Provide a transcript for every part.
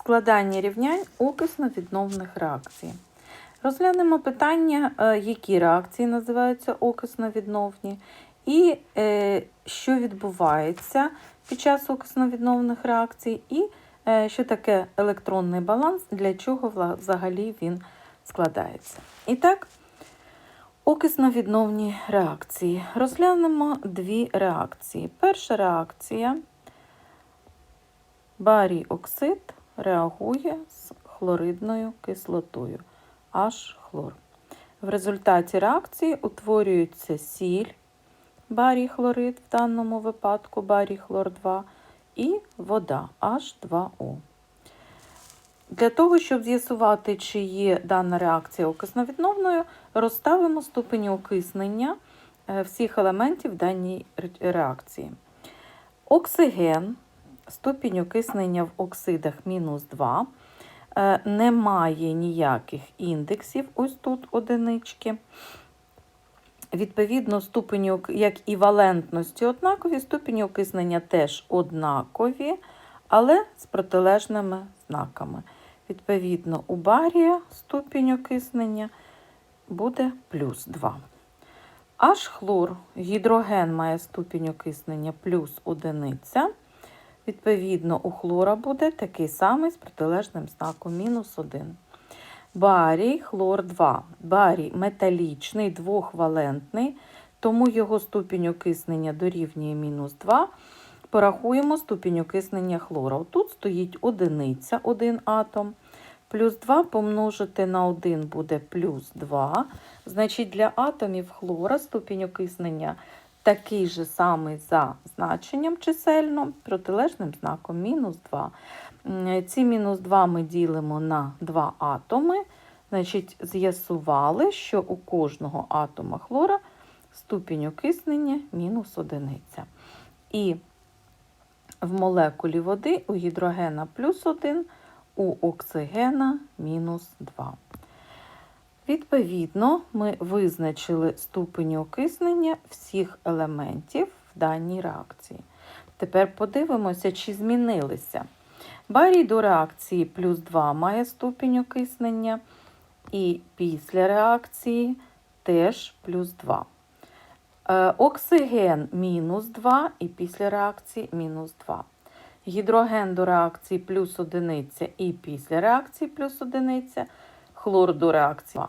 складання рівнянь окисно-відновних реакцій. Розглянемо питання, е, які реакції називаються окисно-відновні, і е, що відбувається під час окисно-відновних реакцій, і е, що таке електронний баланс, для чого взагалі він складається. І так, окисно-відновні реакції. Розглянемо дві реакції. Перша реакція барій оксид реагує з хлоридною кислотою H-хлор. В результаті реакції утворюється сіль барій хлорид, в даному випадку барій хлор 2 і вода H2O. Для того, щоб з'ясувати, чи є дана реакція окисновідновною, розставимо ступені окиснення е, всіх елементів даній реакції. Оксиген, ступінь окиснення в оксидах мінус 2, е, не має ніяких індексів, ось тут одинички. Відповідно, ступені, як і валентності однакові, ступені окиснення теж однакові, але з протилежними знаками. Відповідно, у барія ступінь окиснення буде плюс 2. Аж хлор, гідроген має ступінь окиснення плюс одиниця. Відповідно, у хлора буде такий самий з протилежним знаком мінус 1. Барій, хлор 2. Барій металічний, двохвалентний, тому його ступінь окиснення дорівнює мінус 2. Порахуємо ступінь окиснення хлора. Тут стоїть одиниця, один атом. Плюс 2 помножити на 1 буде плюс 2. Значить, для атомів хлора ступінь окиснення такий же самий за значенням чисельно, протилежним знаком мінус 2. Ці мінус 2 ми ділимо на 2 атоми. Значить, з'ясували, що у кожного атома хлора ступінь окиснення мінус одиниця. І в молекулі води у гідрогена плюс 1, у оксигена мінус 2. Відповідно, ми визначили ступені окиснення всіх елементів в даній реакції. Тепер подивимося, чи змінилися. Барій до реакції плюс 2 має ступінь окиснення, і після реакції теж плюс 2. Е, Оксиген мінус 2 і після реакції мінус 2. Гідроген до реакції плюс одиниця і після реакції плюс одиниця. Хлор до реакції.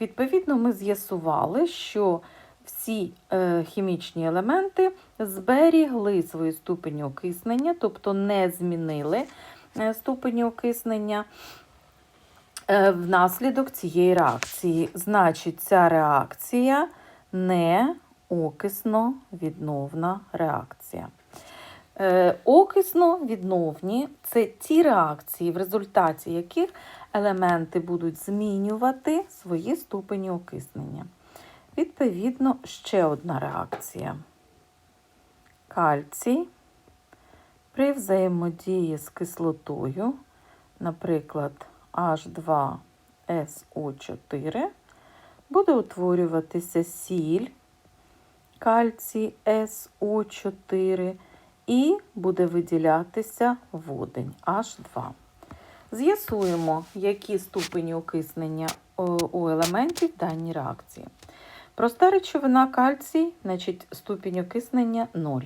Відповідно, ми з'ясували, що всі е, хімічні елементи зберігли свої ступені окиснення, тобто не змінили е, ступені окиснення е, внаслідок цієї реакції. Значить, ця реакція не окисно-відновна реакція. Окисно-відновні це ті реакції, в результаті яких елементи будуть змінювати свої ступені окиснення. Відповідно, ще одна реакція. Кальцій при взаємодії з кислотою, наприклад, H2SO4, буде утворюватися сіль кальцій СО4 і буде виділятися водень H2. З'ясуємо, які ступені окиснення у елементів даній реакції. Проста речовина кальцій, значить ступінь окиснення 0.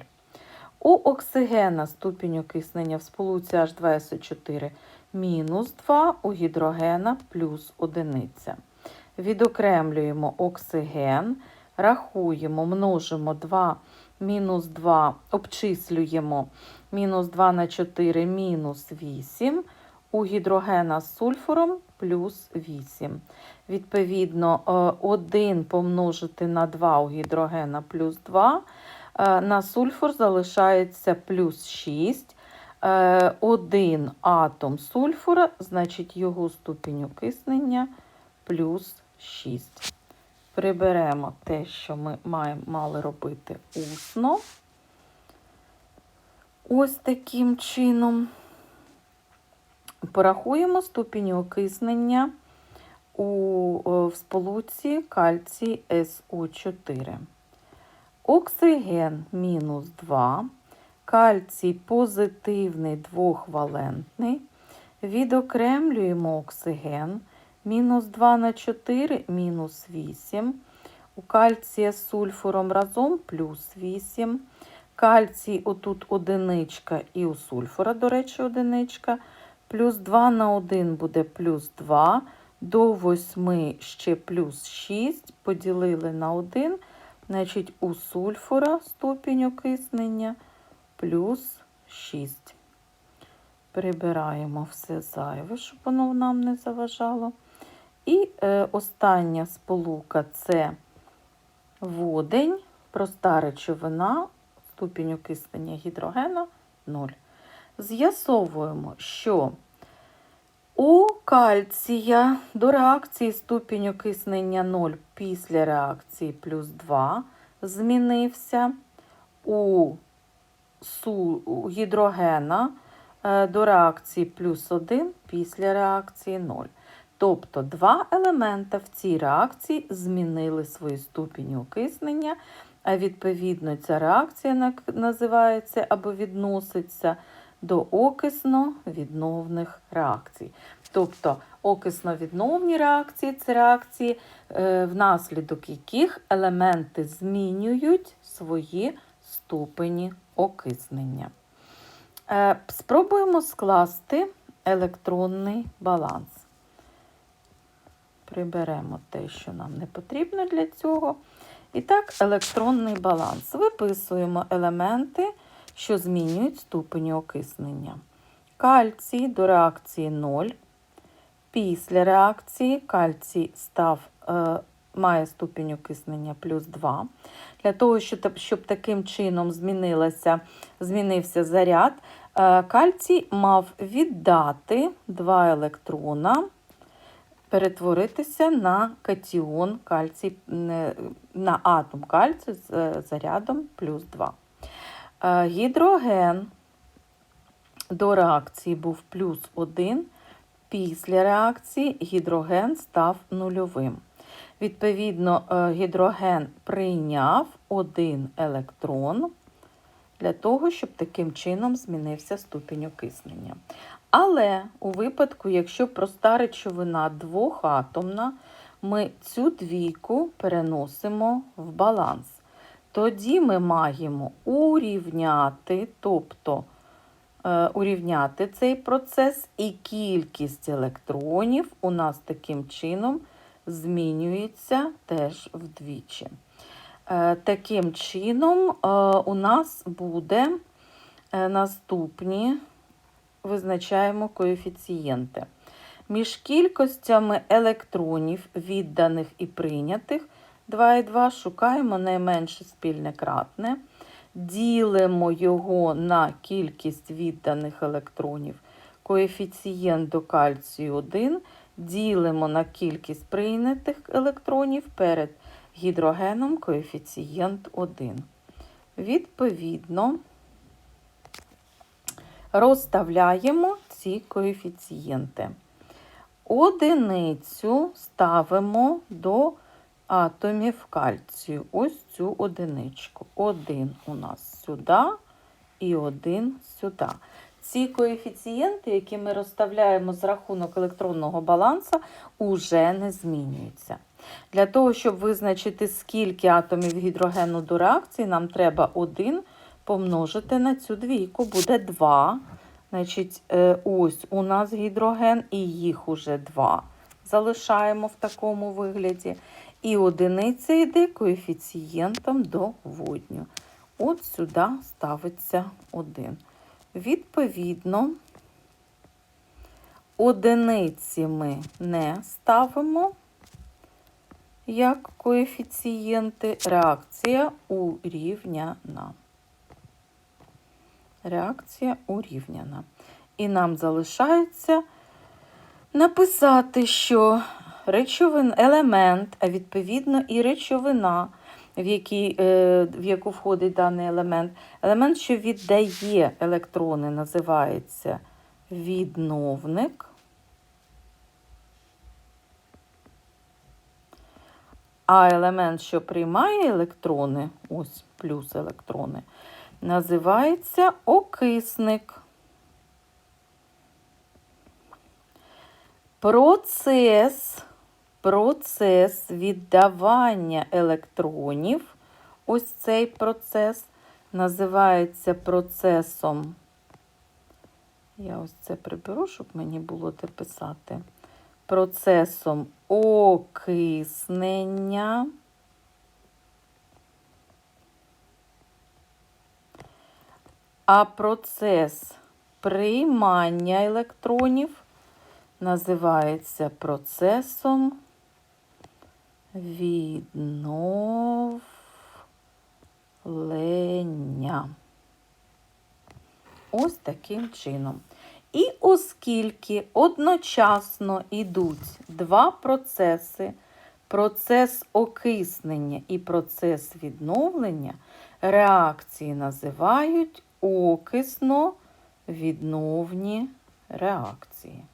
У оксигена ступінь окиснення в сполуці H2SO4 мінус 2, у гідрогена плюс 1. Відокремлюємо оксиген, рахуємо, множимо 2 мінус 2, обчислюємо мінус 2 на 4 мінус 8 у гідрогена з сульфуром плюс 8. Відповідно, 1 помножити на 2 у гідрогена плюс 2, е, на сульфур залишається плюс 6. Е, Один атом сульфура, значить його ступінь окиснення плюс 6. Приберемо те, що ми маємо, мали робити усно. Ось таким чином. Порахуємо ступінь окиснення у е, в сполуці кальцій СО4. Оксиген мінус 2, кальцій позитивний двохвалентний. Відокремлюємо оксиген. Мінус 2 на 4 мінус 8. У кальція з сульфуром разом плюс 8. Кальцій отут одиничка і у сульфура, до речі, одиничка. Плюс 2 на 1 буде плюс 2. До 8 ще плюс 6. Поділили на 1. Значить, у сульфура ступінь окиснення плюс 6. Прибираємо все зайве, щоб воно нам не заважало. І е, остання сполука це водень, проста речовина, ступінь окиснення гідрогена 0. З'ясовуємо, що у кальція до реакції ступінь окиснення 0 після реакції плюс 2 змінився. У, гідрогена е, до реакції плюс 1 після реакції 0. Тобто два елемента в цій реакції змінили свої ступені окиснення, а відповідно ця реакція називається або відноситься до окисно-відновних реакцій. Тобто окисно-відновні реакції це реакції, е, внаслідок яких елементи змінюють свої ступені окиснення. Е, Спробуємо скласти електронний баланс. Приберемо те, що нам не потрібно для цього. І так, електронний баланс. Виписуємо елементи, що змінюють ступені окиснення. Кальцій до реакції 0. Після реакції кальцій став, е, має ступінь окиснення плюс 2. Для того, щоб, таким чином змінилося, змінився заряд, е, кальцій мав віддати 2 електрона перетворитися на катіон кальцій, на атом кальцію з е, зарядом плюс 2. Е, Гідроген до реакції був плюс 1. Після реакції гідроген став нульовим. Відповідно, е, гідроген прийняв один електрон для того, щоб таким чином змінився ступінь окиснення. Але у випадку, якщо проста речовина двохатомна, ми цю двійку переносимо в баланс. Тоді ми маємо урівняти, тобто е, урівняти цей процес, і кількість електронів у нас таким чином змінюється теж вдвічі. Е, Таким чином, е, у нас буде наступні визначаємо коефіцієнти. Між кількостями електронів, відданих і прийнятих 2 і 2, шукаємо найменше спільне кратне, ділимо його на кількість відданих електронів, коефіцієнт до кальцію 1, ділимо на кількість прийнятих електронів перед гідрогеном коефіцієнт 1. Відповідно, розставляємо ці коефіцієнти. Одиницю ставимо до атомів кальцію. Ось цю одиничку. Один у нас сюди і один сюди. Ці коефіцієнти, які ми розставляємо з рахунок електронного балансу, уже не змінюються. Для того, щоб визначити, скільки атомів гідрогену до реакції, нам треба 1 помножити на цю двійку, буде 2. Значить, е, ось у нас гідроген, і їх уже 2. Залишаємо в такому вигляді. І одиниця йде коефіцієнтом до водню. От сюди ставиться 1. Відповідно, одиниці ми не ставимо як коефіцієнти. Реакція урівняна. Реакція урівняна. І нам залишається написати, що речовин, елемент, а відповідно і речовина, в, якій, е, в яку входить даний елемент. Елемент, що віддає електрони, називається відновник. А елемент, що приймає електрони, ось плюс електрони, називається окисник. Процес, процес віддавання електронів, ось цей процес, називається процесом. Я ось це приберу, щоб мені було де писати. Процесом окиснення. А процес приймання електронів називається процесом відновлення. Ось таким чином. І оскільки одночасно йдуть два процеси, процес окиснення і процес відновлення, реакції називають окисно-відновні реакції.